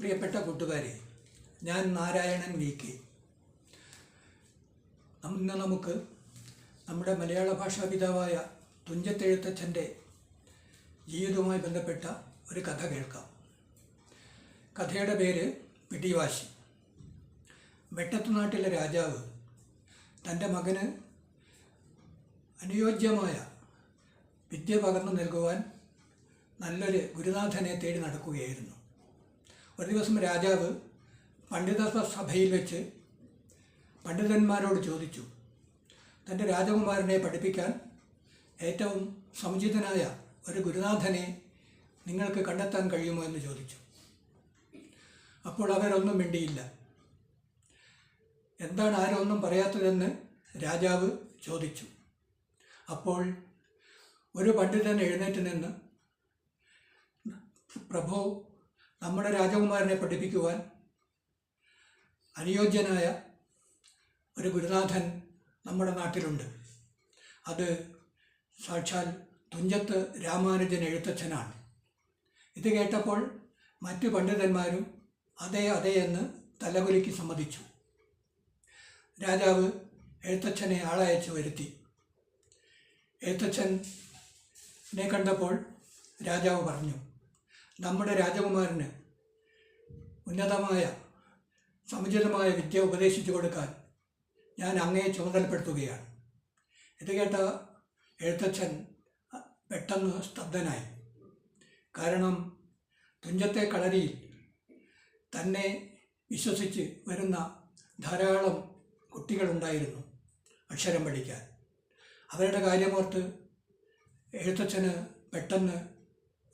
പ്രിയപ്പെട്ട കൂട്ടുകാരെ ഞാൻ നാരായണൻ വി കെ. ഇന്ന് നമുക്ക് നമ്മുടെ മലയാള ഭാഷാ പിതാവായ തുഞ്ചത്തെഴുത്തച്ഛന്റെ ജീവിതവുമായി ബന്ധപ്പെട്ട ഒരു കഥ കേൾക്കാം. കഥയുടെ പേര് പിടിവാശി വെട്ടത്തുനാട്ടിലെ രാജാവ് തന്റെ മകന് അനുയോജ്യമായ വിദ്യ പകർന്നു നൽകുവാൻ നല്ലൊരു ഗുരുനാഥനെ തേടി നടക്കുകയായിരുന്നു. ഒരു ദിവസം രാജാവ് പണ്ഡിത സഭയിൽ വെച്ച് പണ്ഡിതന്മാരോട് ചോദിച്ചു തന്റെ രാജകുമാരനെ പഠിപ്പിക്കാൻ ഏറ്റവും സമുചിതനായ ഒരു ഗുരുനാഥനെ നിങ്ങൾക്ക് കണ്ടെത്താൻ കഴിയുമോ? എന്ന് ചോദിച്ചു. അപ്പോൾ അവരൊന്നും മിണ്ടിയില്ല. എന്താണ് ആരൊന്നും പറയാത്തതെന്ന്? രാജാവ് ചോദിച്ചു. അപ്പോൾ ഒരു പണ്ഡിതൻ എഴുന്നേറ്റ് നിന്ന് പ്രഭു നമ്മുടെ രാജകുമാരനെ പഠിപ്പിക്കുവാൻ അനുയോജ്യനായ ഒരു ഗുരുനാഥൻ നമ്മുടെ നാട്ടിലുണ്ട്. അത് സാക്ഷാൽ തുഞ്ചത്ത് രാമാനുജൻ എഴുത്തച്ഛനാണ്. ഇത് കേട്ടപ്പോൾ മറ്റു പണ്ഡിതന്മാരും അതേ അതേ എന്ന് തലകുലിക്ക് സമ്മതിച്ചു. രാജാവ് എഴുത്തച്ഛനെ ആളയച്ചു വരുത്തി. എഴുത്തച്ഛനെ കണ്ടപ്പോൾ രാജാവ് പറഞ്ഞു നമ്മുടെ രാജകുമാരന് ഉന്നതമായ സമുചിതമായ വിദ്യ ഉപദേശിച്ചു കൊടുക്കാൻ ഞാൻ അങ്ങയെ ചുമതലപ്പെടുത്തുകയാണ്. ഇത് കേട്ട എഴുത്തച്ഛൻ പെട്ടെന്ന് സ്തബ്ധനായി. കാരണം തുഞ്ചത്തെ കളരിയിൽ തന്നെ വിശ്വസിച്ച് വരുന്ന ധാരാളം കുട്ടികളുണ്ടായിരുന്നു അക്ഷരം പഠിക്കാൻ. അവരുടെ കാര്യമോർത്ത് എഴുത്തച്ഛന് പെട്ടെന്ന്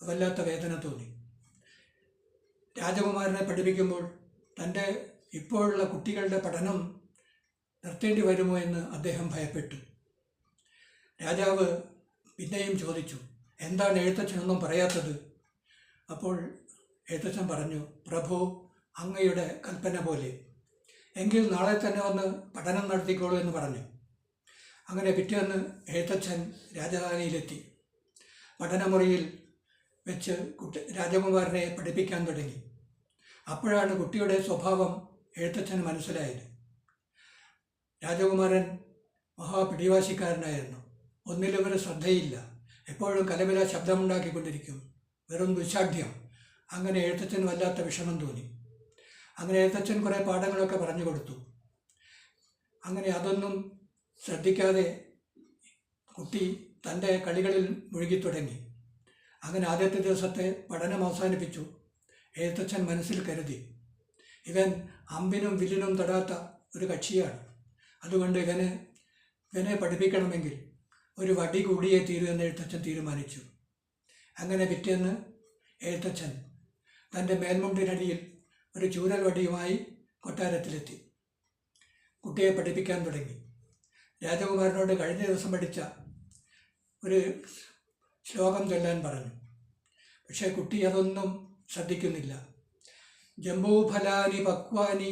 വല്ലാത്ത വേദന തോന്നി. രാജകുമാരനെ പഠിപ്പിക്കുമ്പോൾ തന്റെ ഇപ്പോഴുള്ള കുട്ടികളുടെ പഠനം നിർത്തേണ്ടി വരുമോ എന്ന് അദ്ദേഹം ഭയപ്പെട്ടു. രാജാവ് പിന്നെയും ചോദിച്ചു എന്താണ് എഴുത്തച്ഛനൊന്നും പറയാത്തത്? അപ്പോൾ എഴുത്തച്ഛൻ പറഞ്ഞു പ്രഭു അങ്ങയുടെ കൽപ്പന പോലെ. എങ്കിൽ നാളെ തന്നെ വന്ന് പഠനം നടത്തിക്കോളൂ എന്ന് പറഞ്ഞു. അങ്ങനെ പിറ്റേന്ന് എഴുത്തച്ഛൻ രാജധാനിയിലെത്തി. പഠനമുറിയിൽ വെച്ച് കുട്ടി രാജകുമാരനെ പഠിപ്പിക്കാൻ തുടങ്ങി. അപ്പോഴാണ് കുട്ടിയുടെ സ്വഭാവം എഴുത്തച്ഛന് മനസ്സിലായത്. രാജകുമാരൻ മഹാപിടിവാശിക്കാരനായിരുന്നു. ഒന്നിലും ഒരു ശ്രദ്ധയില്ല. എപ്പോഴും കലവില ശബ്ദമുണ്ടാക്കിക്കൊണ്ടിരിക്കും. വെറും ദുശാഠ്യം. അങ്ങനെ എഴുത്തച്ഛന് വല്ലാത്ത വിഷമം തോന്നി. അങ്ങനെ എഴുത്തച്ഛൻ കുറേ പാഠങ്ങളൊക്കെ പറഞ്ഞു കൊടുത്തു. അങ്ങനെ അതൊന്നും ശ്രദ്ധിക്കാതെ കുട്ടി തന്റെ കളികളിൽ മുഴുകിത്തുടങ്ങി. അങ്ങനെ ആദ്യത്തെ ദിവസത്തെ പഠനം അവസാനിപ്പിച്ചു. എഴുത്തച്ഛൻ മനസ്സിൽ കരുതി. ഇവൻ അമ്പിനും വില്ലിനും തൊടാത്ത ഒരു കക്ഷിയാണ്. അതുകൊണ്ട് ഇവനെ ഇവനെ പഠിപ്പിക്കണമെങ്കിൽ ഒരു വടി കൂടിയേ തീരൂ എന്ന് എഴുത്തച്ഛൻ തീരുമാനിച്ചു. അങ്ങനെ പിറ്റേന്ന് എഴുത്തച്ഛൻ തന്റെ മേൽമുണ്ടിനടിയിൽ ഒരു ചൂരൽ വടിയുമായി കൊട്ടാരത്തിലെത്തി. കുട്ടിയെ പഠിപ്പിക്കാൻ തുടങ്ങി. രാജകുമാരനോട് കഴിഞ്ഞ ദിവസം പഠിച്ച ഒരു ശ്ലോകം ചൊല്ലാൻ പറഞ്ഞു. പക്ഷേ കുട്ടി അതൊന്നും ശ്രദ്ധിക്കുന്നില്ല. ജംബൂഫലാനി പക്വാനി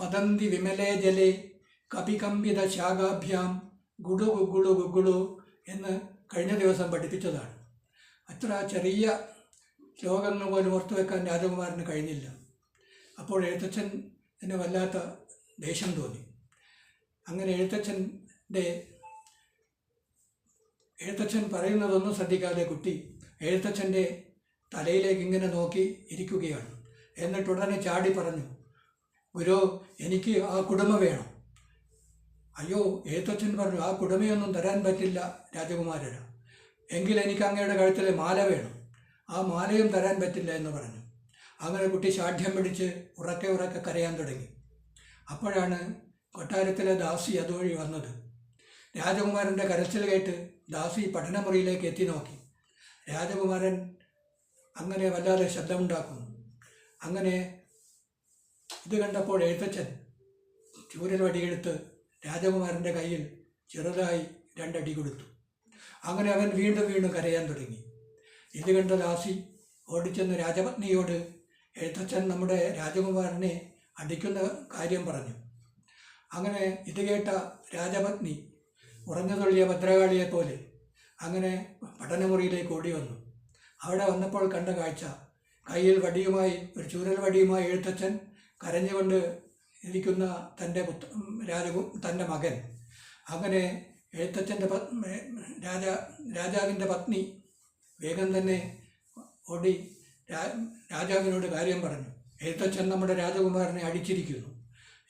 പതന്തി വിമലേ ജലേ കപികമ്പിത ശാഖാഭ്യാം ഗുഡു ഗുഗുളു ഗുഗുളു എന്ന് കഴിഞ്ഞ ദിവസം പഠിപ്പിച്ചതാണ്. അത്ര ചെറിയ ശ്ലോകങ്ങൾ പോലും ഓർത്തു വെക്കാൻ രാജകുമാരന് കഴിഞ്ഞില്ല. അപ്പോൾ എഴുത്തച്ഛൻ എന്നെ വല്ലാത്ത ദേഷ്യം തോന്നി. അങ്ങനെ എഴുത്തച്ഛന്റെ എഴുത്തച്ഛൻ പറയുന്നതൊന്നും ശ്രദ്ധിക്കാതെ കുട്ടി എഴുത്തച്ഛന്റെ തലയിലേക്ക് ഇങ്ങനെ നോക്കി ഇരിക്കുകയാണ്. എന്നിട്ട് ഉടനെ ചാടി പറഞ്ഞു ഗുരു എനിക്ക് ആ കുടുംബ വേണം. അയ്യോ എഴുത്തച്ഛൻ പറഞ്ഞു ആ കുടുമയൊന്നും തരാൻ പറ്റില്ല രാജകുമാരന്. എങ്കിൽ എനിക്ക് അങ്ങയുടെ കഴുത്തിലെ മാല വേണം. ആ മാലയും തരാൻ പറ്റില്ല എന്ന് പറഞ്ഞു. അങ്ങനെ കുട്ടി ശാഠ്യം പിടിച്ച് ഉറക്കെ ഉറക്കെ കരയാൻ തുടങ്ങി. അപ്പോഴാണ് കൊട്ടാരത്തിലെ ദാസി അതുവഴി വന്നത്. രാജകുമാരന്റെ കരച്ചിൽ കേട്ട് ദാസി പഠനമുറിയിലേക്ക് എത്തി നോക്കി. രാജകുമാരൻ അങ്ങനെ വല്ലാതെ ശബ്ദമുണ്ടാക്കുന്നു. അങ്ങനെ ഇത് കണ്ടപ്പോൾ എഴുത്തച്ഛൻ ചൂരൽ വടിയെടുത്ത് രാജകുമാരന്റെ കയ്യിൽ ചെറുതായി രണ്ടടി കൊടുത്തു. അങ്ങനെ അവൻ വീണ്ടും വീണ്ടും കരയാൻ തുടങ്ങി. ഇത് കണ്ട ദാസി ഓടിച്ചെന്ന് രാജപത്നിയോട് എഴുത്തച്ഛൻ നമ്മുടെ രാജകുമാരനെ അടിക്കുന്ന കാര്യം പറഞ്ഞു. അങ്ങനെ ഇത് കേട്ട രാജപത്നി ഉറഞ്ഞു തള്ളിയ ഭദ്രകാളിയെ പോലെ അങ്ങനെ പഠനമുറിയിലേക്ക് ഓടി വന്നു. അവിടെ വന്നപ്പോൾ കണ്ട കാഴ്ച. കയ്യിൽ വടിയുമായി ഒരു ചൂരൽ വടിയുമായി എഴുത്തച്ഛൻ കരഞ്ഞുകൊണ്ട് ഇരിക്കുന്ന തന്റെ പുത്ര രാജകു തന്റെ മകൻ. അങ്ങനെ എഴുത്തച്ഛന്റെ രാജ രാജാവിന്റെ പത്നി വേഗം തന്നെ ഓടി രാജാവിനോട് കാര്യം പറഞ്ഞു. എഴുത്തച്ഛൻ നമ്മുടെ രാജകുമാരനെ അടിച്ചിരിക്കുന്നു.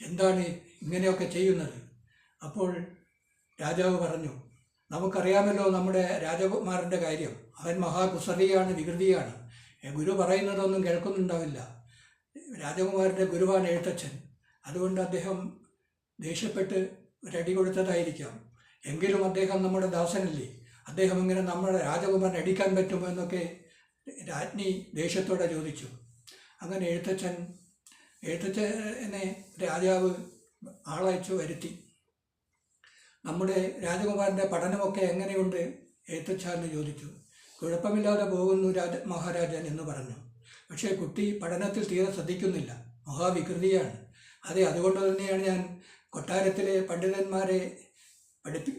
എന്താണ് ഇങ്ങനെയൊക്കെ ചെയ്യുന്നത്? അപ്പോൾ രാജാവ് പറഞ്ഞു നമുക്കറിയാമല്ലോ നമ്മുടെ രാജകുമാരന്റെ കാര്യം. അവൻ മഹാകുസലിയാണ് വികൃതിയാണ്. ഗുരു പറയുന്നതൊന്നും കേൾക്കുന്നുണ്ടാവില്ല. രാജകുമാരന്റെ ഗുരുവാണ് എഴുത്തച്ഛൻ. അതുകൊണ്ട് അദ്ദേഹം ദേഷ്യപ്പെട്ട് ഒരടി കൊടുത്തതായിരിക്കാം. എങ്കിലും അദ്ദേഹം നമ്മുടെ ദാസനല്ലേ. അദ്ദേഹം ഇങ്ങനെ നമ്മുടെ രാജകുമാരൻ അടിക്കാൻ പറ്റുമോ എന്നൊക്കെ രാജ്ഞി ദേഷ്യത്തോടെ ചോദിച്ചു. അങ്ങനെ എഴുത്തച്ഛൻ എഴുത്തച്ഛനെ രാജാവ് ആളയച്ചു വരുത്തി. നമ്മുടെ രാജകുമാരന്റെ പഠനമൊക്കെ എങ്ങനെയുണ്ട്? എഴുത്തച്ഛാന്ന് ചോദിച്ചു. കുഴപ്പമില്ലാതെ പോകുന്നു രാജ മഹാരാജൻ എന്ന് പറഞ്ഞു. പക്ഷേ കുട്ടി പഠനത്തിൽ തീരെ ശ്രദ്ധിക്കുന്നില്ല. മഹാവികൃതിയാണ്. അതെ അതുകൊണ്ട് തന്നെയാണ് ഞാൻ കൊട്ടാരത്തിലെ പണ്ഡിതന്മാരെ പഠിപ്പി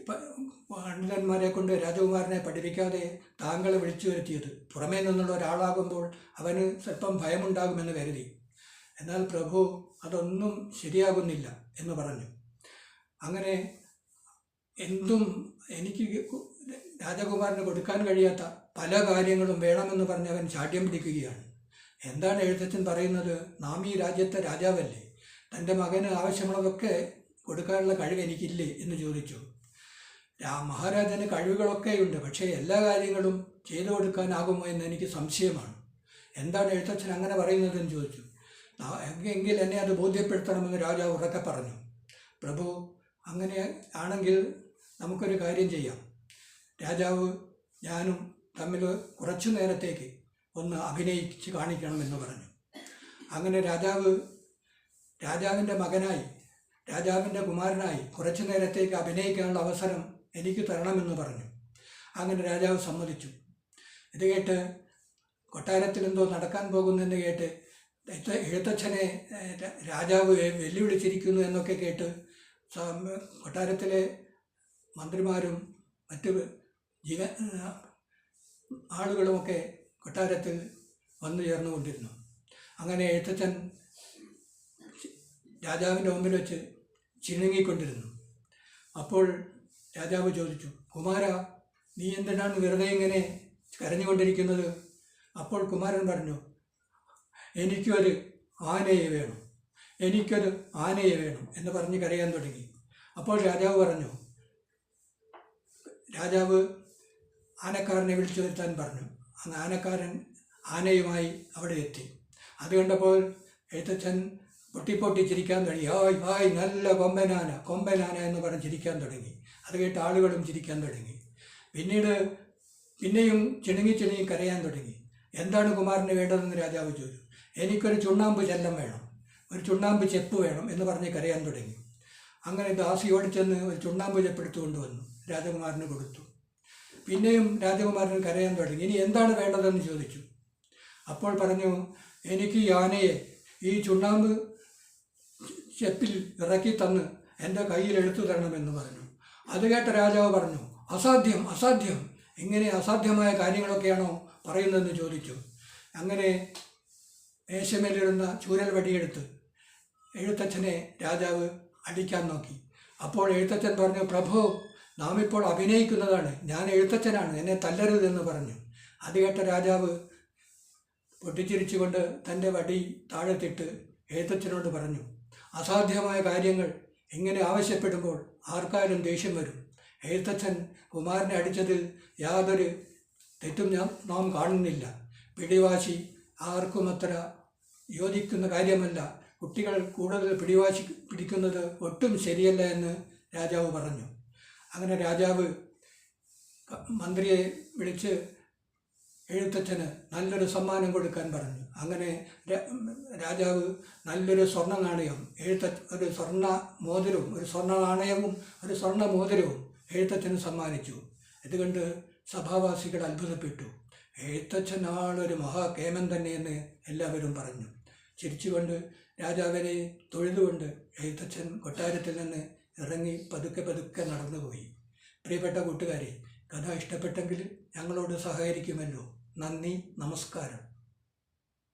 പണ്ഡിതന്മാരെ കൊണ്ട് രാജകുമാരനെ പഠിപ്പിക്കാതെ താങ്കളെ വിളിച്ചു വരുത്തിയത് പുറമേ നിന്നുള്ള ഒരാളാകുമ്പോൾ അവന് സ്വല്പം ഭയമുണ്ടാകുമെന്ന് കരുതി. എന്നാൽ പ്രഭു അതൊന്നും ശരിയാകുന്നില്ല എന്ന് പറഞ്ഞു. അങ്ങനെ എന്തും എനിക്ക് രാജകുമാരന് കൊടുക്കാൻ കഴിയാത്ത പല കാര്യങ്ങളും വേണമെന്ന് പറഞ്ഞ് അവൻ ചാട്യം പിടിക്കുകയാണ്. എന്താണ് എഴുത്തച്ഛൻ പറയുന്നത്? നാം ഈ രാജ്യത്തെ രാജാവല്ലേ. തന്റെ മകന് ആവശ്യമുള്ളതൊക്കെ കൊടുക്കാനുള്ള കഴിവ് എനിക്കില്ലേ എന്ന് ചോദിച്ചു. മഹാരാജന് കഴിവുകളൊക്കെയുണ്ട് പക്ഷേ എല്ലാ കാര്യങ്ങളും ചെയ്തു കൊടുക്കാനാകുമോ എന്ന് എനിക്ക് സംശയമാണ്. എന്താണ് എഴുത്തച്ഛൻ അങ്ങനെ പറയുന്നതെന്ന് ചോദിച്ചു. "ആ, എങ്കിൽ എന്നെ അത് ബോധ്യപ്പെടുത്തണമെന്ന് രാജാവ് ഉറക്കെ പറഞ്ഞു. പ്രഭു അങ്ങനെ ആണെങ്കിൽ നമുക്കൊരു കാര്യം ചെയ്യാം. രാജാവ് ഞാനും തമ്മിൽ കുറച്ചു നേരത്തേക്ക് ഒന്ന് അഭിനയിച്ച് കാണിക്കണമെന്ന് പറഞ്ഞു. അങ്ങനെ രാജാവ് രാജാവിന്റെ മകനായി രാജാവിന്റെ കുമാരനായി കുറച്ചു നേരത്തേക്ക് അഭിനയിക്കാനുള്ള അവസരം എനിക്ക് തരണമെന്ന് പറഞ്ഞു. അങ്ങനെ രാജാവ് സമ്മതിച്ചു. ഇത് കേട്ട് കൊട്ടാരത്തിൽ എന്തോ നടക്കാൻ പോകുന്നെന്ന് കേട്ട് എഴുത്ത- എഴുത്തച്ഛനെ രാജാവ് വെല്ലുവിളിച്ചിരിക്കുന്നു എന്നൊക്കെ കേട്ട് കൊട്ടാരത്തിലെ മന്ത്രിമാരും മറ്റ് ജീവ ആളുകളുമൊക്കെ കൊട്ടാരത്തിൽ വന്നു ചേർന്നുകൊണ്ടിരുന്നു. അങ്ങനെ എഴുത്തച്ഛൻ രാജാവിന്റെ മുമ്പിൽ വെച്ച് ചിണുങ്ങിക്കൊണ്ടിരുന്നു. അപ്പോൾ രാജാവ് ചോദിച്ചു കുമാര നീ എന്തിനാണ് വെറുതെ ഇങ്ങനെ കരഞ്ഞുകൊണ്ടിരിക്കുന്നത്? അപ്പോൾ കുമാരൻ പറഞ്ഞു എനിക്കൊരു ആനയെ വേണം. എനിക്കൊരു ആനയെ വേണം എന്ന് പറഞ്ഞ് കരയാൻ തുടങ്ങി. അപ്പോൾ രാജാവ് പറഞ്ഞു രാജാവ് ആനക്കാരനെ വിളിച്ചു വരുത്താൻ പറഞ്ഞു. അന്ന് ആനക്കാരൻ ആനയുമായി അവിടെ എത്തി. അത് കണ്ടപ്പോൾ എഴുത്തച്ഛൻ പൊട്ടിപ്പൊട്ടി ചിരിക്കാൻ തുടങ്ങി. ഹായ് ഹായ് നല്ല കൊമ്പനാന കൊമ്പനാന എന്ന് പറഞ്ഞ് ചിരിക്കാൻ തുടങ്ങി. അത് കേട്ട് ആളുകളും ചിരിക്കാൻ തുടങ്ങി. പിന്നീട് പിന്നെയും ചിണുങ്ങി ചിണുങ്ങി കരയാൻ തുടങ്ങി. എന്താണ് കുമാരന് വേണ്ടതെന്ന് രാജാവ് ചോദിച്ചു. എനിക്കൊരു ചുണ്ണാമ്പ് ചെല്ലം വേണം. ഒരു ചുണ്ണാമ്പ് ചെപ്പ് വേണം എന്ന് പറഞ്ഞ് കരയാൻ തുടങ്ങി. അങ്ങനെ ദാസിയോട് ചെന്ന് ഒരു ചുണ്ണാമ്പ് ചെപ്പെടുത്തുകൊണ്ട് വന്നു. കൊണ്ടുവന്നു രാജകുമാരന് കൊടുത്തു. പിന്നെയും രാജകുമാരൻ കരയാൻ തുടങ്ങി. ഇനി എന്താണ് വേണ്ടതെന്ന് ചോദിച്ചു. അപ്പോൾ പറഞ്ഞു എനിക്ക് യാനയെ ഈ ചുണ്ണാമ്പ് ചെപ്പിൽ ഇറക്കി തന്ന് എന്റെ കയ്യിൽ എടുത്തു തരണമെന്ന് പറഞ്ഞു. അത് കേട്ട രാജാവ് പറഞ്ഞു അസാധ്യം അസാധ്യം. ഇങ്ങനെ അസാധ്യമായ കാര്യങ്ങളൊക്കെയാണോ പറയുന്നതെന്ന് ചോദിച്ചു. അങ്ങനെ മേശമേലിരുന്ന ചൂരൽ വടിയെടുത്ത് എഴുത്തച്ഛനെ രാജാവ് അടിക്കാൻ നോക്കി. അപ്പോൾ എഴുത്തച്ഛൻ പറഞ്ഞു പ്രഭു നാം ഇപ്പോൾ അഭിനയിക്കുന്നതാണ്. ഞാൻ എഴുത്തച്ഛനാണ്. എന്നെ തല്ലരുതെന്ന് പറഞ്ഞു. അത് കേട്ട രാജാവ് പൊട്ടിച്ചിരിച്ചുകൊണ്ട് തന്റെ വടി താഴെത്തിട്ട് എഴുത്തച്ഛനോട് പറഞ്ഞു അസാധ്യമായ കാര്യങ്ങൾ ഇങ്ങനെ ആവശ്യപ്പെടുമ്പോൾ ആർക്കാരും ദേഷ്യം വരും. എഴുത്തച്ഛൻ കുമാരനെ അടിച്ചതിൽ യാതൊരു തെറ്റും ഞാൻ നാം കാണുന്നില്ല. പിടിവാശി ആർക്കും അത്ര യോജിക്കുന്ന കാര്യമല്ല. കുട്ടികൾ കൂടുതൽ പിടിവാശി പിടിക്കുന്നത് ഒട്ടും ശരിയല്ല എന്ന് രാജാവ് പറഞ്ഞു. അങ്ങനെ രാജാവ് മന്ത്രിയെ വിളിച്ച് എഴുത്തച്ഛന് നല്ലൊരു സമ്മാനം കൊടുക്കാൻ പറഞ്ഞു. അങ്ങനെ രാജാവ് നല്ലൊരു സ്വർണ നാണയം എഴുത്ത ഒരു സ്വർണ മോതിരവും ഒരു സ്വർണ നാണയവും ഒരു സ്വർണ മോതിരവും എഴുത്തച്ഛന് സമ്മാനിച്ചു. ഇതുകൊണ്ട് സഭാവാസികൾ അത്ഭുതപ്പെട്ടു. എഴുത്തച്ഛൻ ആളൊരു മഹാകേമൻ തന്നെയെന്ന് എല്ലാവരും പറഞ്ഞു. ചിരിച്ചുകൊണ്ട് രാജാവിനെ തൊഴുതുകൊണ്ട് എഴുത്തച്ഛൻ കൊട്ടാരത്തിൽ നിന്ന് ഇറങ്ങി പതുക്കെ പതുക്കെ നടന്നുപോയി പ്രിയപ്പെട്ട കൂട്ടുകാരെ കഥ ഇഷ്ടപ്പെട്ടെങ്കിൽ ഞങ്ങളോട് സഹകരിക്കുമല്ലോ. നന്ദി നമസ്കാരം.